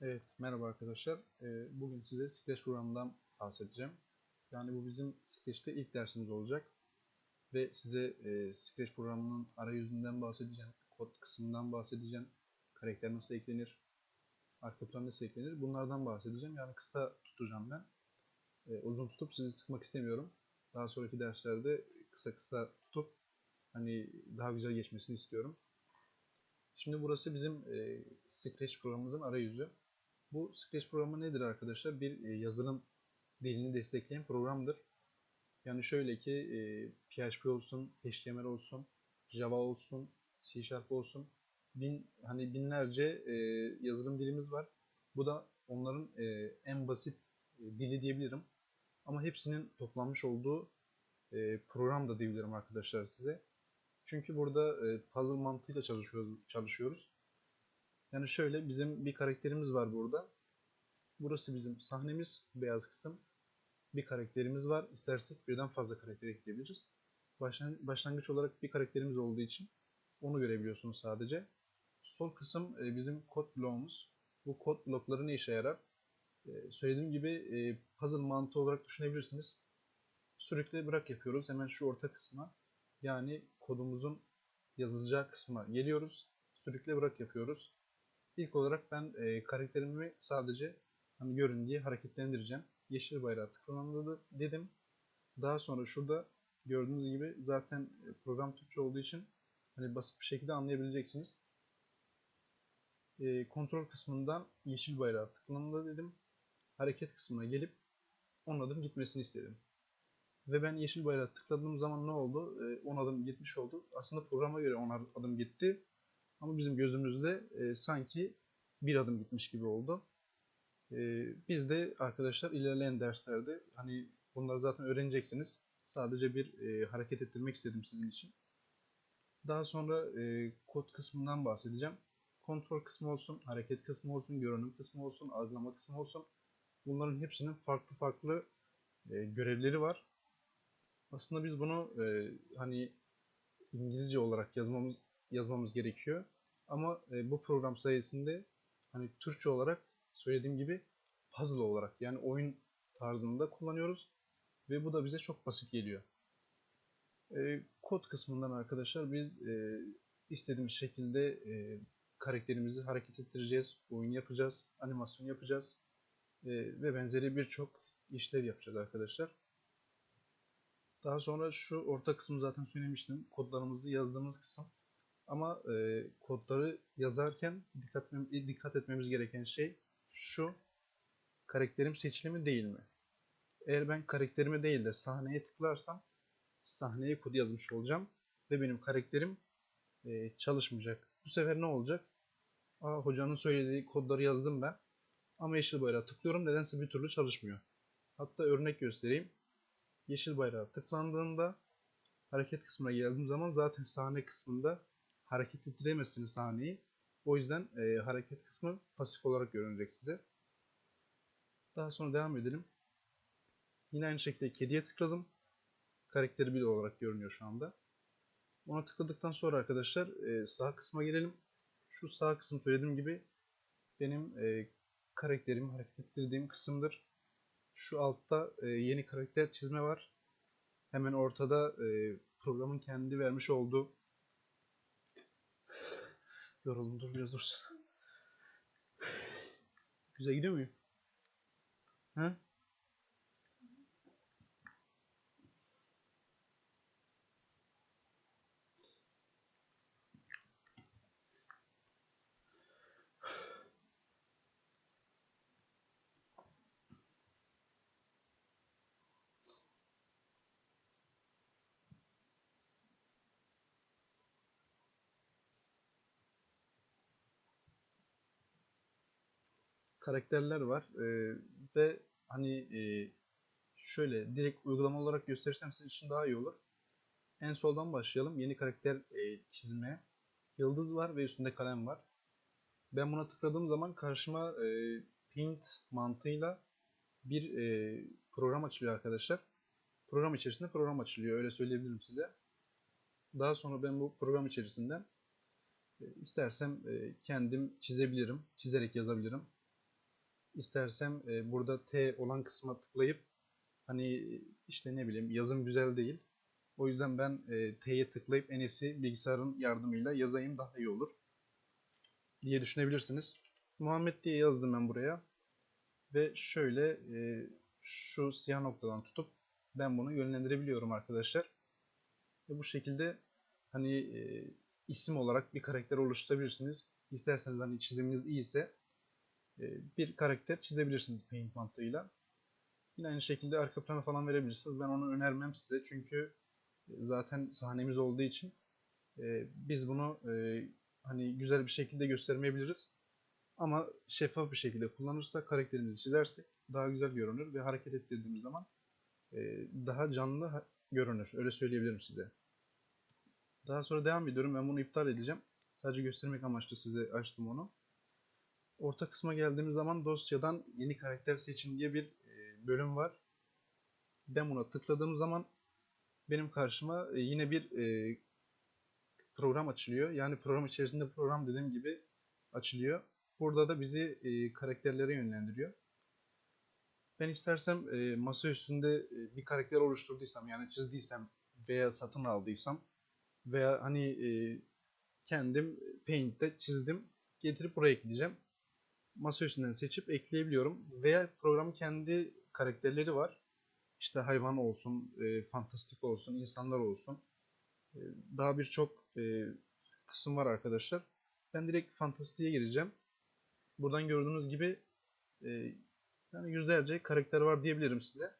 Evet, merhaba arkadaşlar. Ee, Bugün size Scratch programından bahsedeceğim. Yani bu bizim Scratch'te ilk dersimiz olacak. Ve size e, Scratch programının arayüzünden bahsedeceğim, kod kısmından bahsedeceğim, karakter nasıl eklenir, arka plan nasıl eklenir, bunlardan bahsedeceğim. Yani kısa tutacağım ben. Ee, Uzun tutup sizi sıkmak istemiyorum. Daha sonraki derslerde kısa kısa tutup hani daha güzel geçmesini istiyorum. Şimdi burası bizim e, Scratch programımızın arayüzü. Bu Scratch programı nedir arkadaşlar? Bir e, yazılım dilini destekleyen programdır. Yani şöyle ki e, PHP olsun, HTML olsun, Java olsun, C Sharp olsun, bin hani binlerce e, yazılım dilimiz var. Bu da onların e, en basit e, dili diyebilirim. Ama hepsinin toplanmış olduğu e, program da diyebilirim arkadaşlar size. Çünkü burada e, puzzle mantığıyla çalışıyoruz. çalışıyoruz. Yani şöyle bizim bir karakterimiz var burada. Burası bizim sahnemiz, beyaz kısım. Bir karakterimiz var. İstersek birden fazla karakter ekleyebiliriz. Başlan- başlangıç olarak bir karakterimiz olduğu için onu görebiliyorsunuz sadece. Sol kısım e, bizim kod bloğumuz. Bu kod blokları ne işe yarar? E, söylediğim gibi e, puzzle mantığı olarak düşünebilirsiniz. Sürükle bırak yapıyoruz. Hemen şu orta kısma yani kodumuzun yazılacağı kısma geliyoruz. Sürükle bırak yapıyoruz. İlk olarak ben e, karakterimi sadece hani görün diye hareketlendireceğim. Yeşil bayrağı tıklandı dedim. Daha sonra şurada gördüğünüz gibi zaten e, program Türkçe olduğu için hani basit bir şekilde anlayabileceksiniz. E, kontrol kısmından yeşil bayrağı tıklandı dedim. Hareket kısmına gelip 10 adım gitmesini istedim. Ve ben yeşil bayrağı tıkladığım zaman ne oldu? E, 10 adım gitmiş oldu. Aslında programa göre 10 adım gitti. Ama bizim gözümüzde e, sanki bir adım gitmiş gibi oldu. E, biz de arkadaşlar ilerleyen derslerde hani bunları zaten öğreneceksiniz. Sadece bir e, hareket ettirmek istedim sizin için. Daha sonra e, kod kısmından bahsedeceğim. Kontrol kısmı olsun, hareket kısmı olsun, görünüm kısmı olsun, algılama kısmı olsun. Bunların hepsinin farklı farklı e, görevleri var. Aslında biz bunu e, hani İngilizce olarak yazmamız yazmamız gerekiyor. Ama e, bu program sayesinde hani Türkçe olarak söylediğim gibi puzzle olarak yani oyun tarzında kullanıyoruz ve bu da bize çok basit geliyor. E, kod kısmından arkadaşlar biz e, istediğimiz şekilde e, karakterimizi hareket ettireceğiz, oyun yapacağız, animasyon yapacağız e, ve benzeri birçok işlev yapacağız arkadaşlar. Daha sonra şu orta kısmı zaten söylemiştim. Kodlarımızı yazdığımız kısım. Ama e, kodları yazarken dikkat, dikkat etmemiz gereken şey şu. Karakterim seçili mi değil mi? Eğer ben karakterime değil de sahneye tıklarsam sahneye kodu yazmış olacağım. Ve benim karakterim e, çalışmayacak. Bu sefer ne olacak? Aa, hocanın söylediği kodları yazdım ben. Ama yeşil bayrağı tıklıyorum. Nedense bir türlü çalışmıyor. Hatta örnek göstereyim. Yeşil bayrağı tıklandığında hareket kısmına geldiğim zaman zaten sahne kısmında hareket ettiremezsiniz sahneyi. O yüzden e, hareket kısmı pasif olarak görünecek size. Daha sonra devam edelim. Yine aynı şekilde kediye tıkladım. Karakteri bir olarak görünüyor şu anda. Ona tıkladıktan sonra arkadaşlar e, sağ kısma gelelim. Şu sağ kısım söylediğim gibi benim e, karakterimi hareket ettirdiğim kısımdır. Şu altta e, yeni karakter çizme var. Hemen ortada e, programın kendi vermiş olduğu Yoruldum dur biraz dursun. Güzel gidiyor muyum? He? Karakterler var Ee, ve hani e, şöyle direkt uygulama olarak gösterirsem sizin için daha iyi olur. En soldan başlayalım. Yeni karakter e, çizme. Yıldız var ve üstünde kalem var. Ben buna tıkladığım zaman karşıma e, Paint mantığıyla bir e, program açılıyor arkadaşlar. Program içerisinde program açılıyor. Öyle söyleyebilirim size. Daha sonra ben bu program içerisinden e, istersem e, kendim çizebilirim. Çizerek yazabilirim. İstersem e, burada T olan kısma tıklayıp hani işte ne bileyim yazım güzel değil. O yüzden ben e, T'ye tıklayıp iyisi bilgisayarın yardımıyla yazayım daha iyi olur diye düşünebilirsiniz. Muhammed diye yazdım ben buraya. Ve şöyle e, şu siyah noktadan tutup ben bunu yönlendirebiliyorum arkadaşlar. Ve bu şekilde hani e, isim olarak bir karakter oluşturabilirsiniz. İsterseniz hani çiziminiz iyiyse bir karakter çizebilirsiniz Paint mantığıyla. Yine aynı şekilde arka planı falan verebilirsiniz. Ben onu önermem size çünkü e, zaten sahnemiz olduğu için e, biz bunu e, hani güzel bir şekilde göstermeyebiliriz. Ama şeffaf bir şekilde kullanırsak, karakterimizi çizersek daha güzel görünür ve hareket ettirdiğimiz zaman e, daha canlı görünür. Öyle söyleyebilirim size. Daha sonra devam ediyorum. Ben bunu iptal edeceğim. Sadece göstermek amaçlı size açtım onu. Orta kısma geldiğimiz zaman dosyadan yeni karakter seçin diye bir e, bölüm var. Ben buna tıkladığım zaman benim karşıma e, yine bir e, program açılıyor. Yani program içerisinde program dediğim gibi açılıyor. Burada da bizi karakterlere yönlendiriyor. Ben istersem masa üstünde bir karakter oluşturduysam yani çizdiysem veya satın aldıysam veya hani kendim Paint'te çizdim getirip buraya ekleyeceğim. Masa üstünden seçip ekleyebiliyorum. Veya programın kendi karakterleri var. İşte hayvan olsun, e, fantastik olsun, insanlar olsun. E, daha birçok e, kısım var arkadaşlar. Ben direkt fantastiğe gireceğim. Buradan gördüğünüz gibi e, yani yüzlerce karakter var diyebilirim size.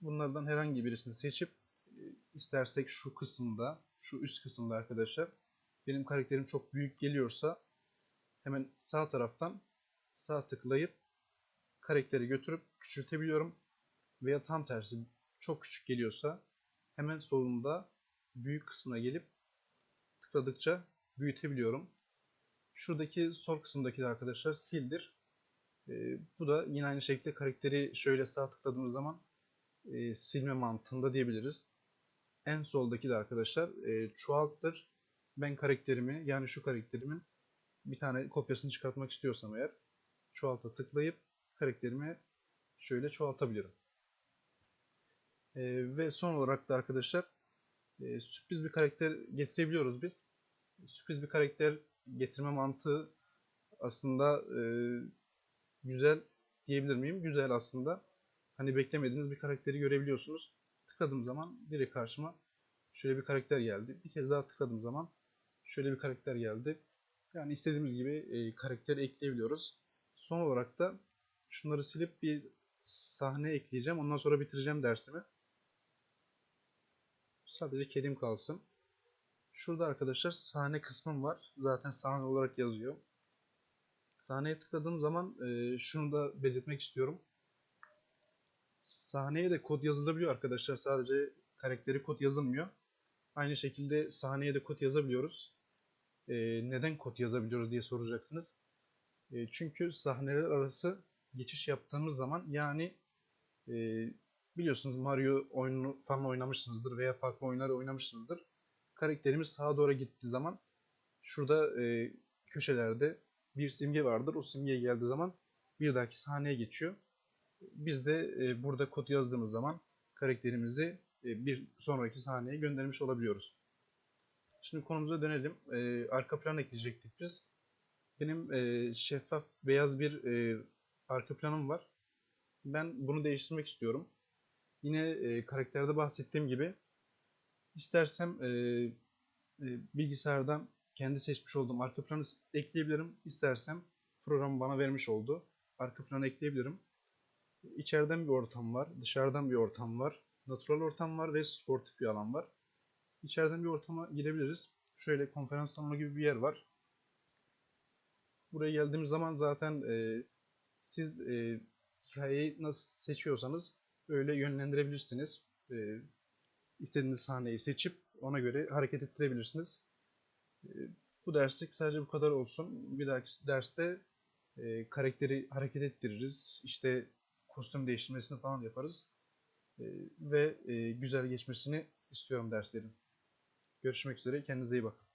Bunlardan herhangi birisini seçip e, istersek şu kısımda, şu üst kısımda arkadaşlar benim karakterim çok büyük geliyorsa hemen sağ taraftan sağ tıklayıp karakteri götürüp küçültebiliyorum. Veya tam tersi çok küçük geliyorsa hemen solunda büyük kısmına gelip tıkladıkça büyütebiliyorum. Şuradaki sol kısımdaki de arkadaşlar sildir. Ee, bu da yine aynı şekilde karakteri şöyle sağ tıkladığımız zaman e, silme mantığında diyebiliriz. En soldaki de arkadaşlar e, çoğalttır. Ben karakterimi yani şu karakterimin bir tane kopyasını çıkartmak istiyorsam eğer çoğalta tıklayıp karakterimi şöyle çoğaltabilirim. E, ve son olarak da arkadaşlar e, sürpriz bir karakter getirebiliyoruz biz. Sürpriz bir karakter getirme mantığı aslında e, güzel diyebilir miyim? Güzel aslında. Hani beklemediğiniz bir karakteri görebiliyorsunuz. Tıkladığım zaman direkt karşıma şöyle bir karakter geldi. Bir kez daha tıkladığım zaman şöyle bir karakter geldi. Yani istediğimiz gibi e, karakteri ekleyebiliyoruz. Son olarak da şunları silip bir sahne ekleyeceğim. Ondan sonra bitireceğim dersimi. Sadece kedim kalsın. Şurada arkadaşlar sahne kısmım var. Zaten sahne olarak yazıyor. Sahneye tıkladığım zaman e, şunu da belirtmek istiyorum. Sahneye de kod yazılabiliyor arkadaşlar. Sadece karakteri kod yazılmıyor. Aynı şekilde sahneye de kod yazabiliyoruz. E, neden kod yazabiliyoruz diye soracaksınız. E, çünkü sahneler arası geçiş yaptığımız zaman yani e, biliyorsunuz Mario oyununu falan oynamışsınızdır veya farklı oyunları oynamışsınızdır. Karakterimiz sağa doğru gittiği zaman şurada e, köşelerde bir simge vardır. O simgeye geldiği zaman bir dahaki sahneye geçiyor. Biz de e, burada kod yazdığımız zaman karakterimizi e, bir sonraki sahneye göndermiş olabiliyoruz. Şimdi konumuza dönelim. E, arka plan ekleyecektik biz. Benim e, şeffaf beyaz bir e, arka planım var. Ben bunu değiştirmek istiyorum. Yine e, karakterde bahsettiğim gibi istersem e, e, bilgisayardan kendi seçmiş olduğum arka planı ekleyebilirim. İstersem program bana vermiş oldu. Arka planı ekleyebilirim. İçeriden bir ortam var, dışarıdan bir ortam var, natural ortam var ve sportif bir alan var. İçeriden bir ortama girebiliriz. Şöyle konferans salonu gibi bir yer var. Buraya geldiğimiz zaman zaten e, siz e, hikayeyi nasıl seçiyorsanız öyle yönlendirebilirsiniz. E, istediğiniz sahneyi seçip ona göre hareket ettirebilirsiniz. E, bu derslik sadece bu kadar olsun. Bir dahaki derste e, karakteri hareket ettiririz. İşte kostüm değiştirmesini falan yaparız. E, ve e, güzel geçmesini istiyorum derslerin. Görüşmek üzere. Kendinize iyi bakın.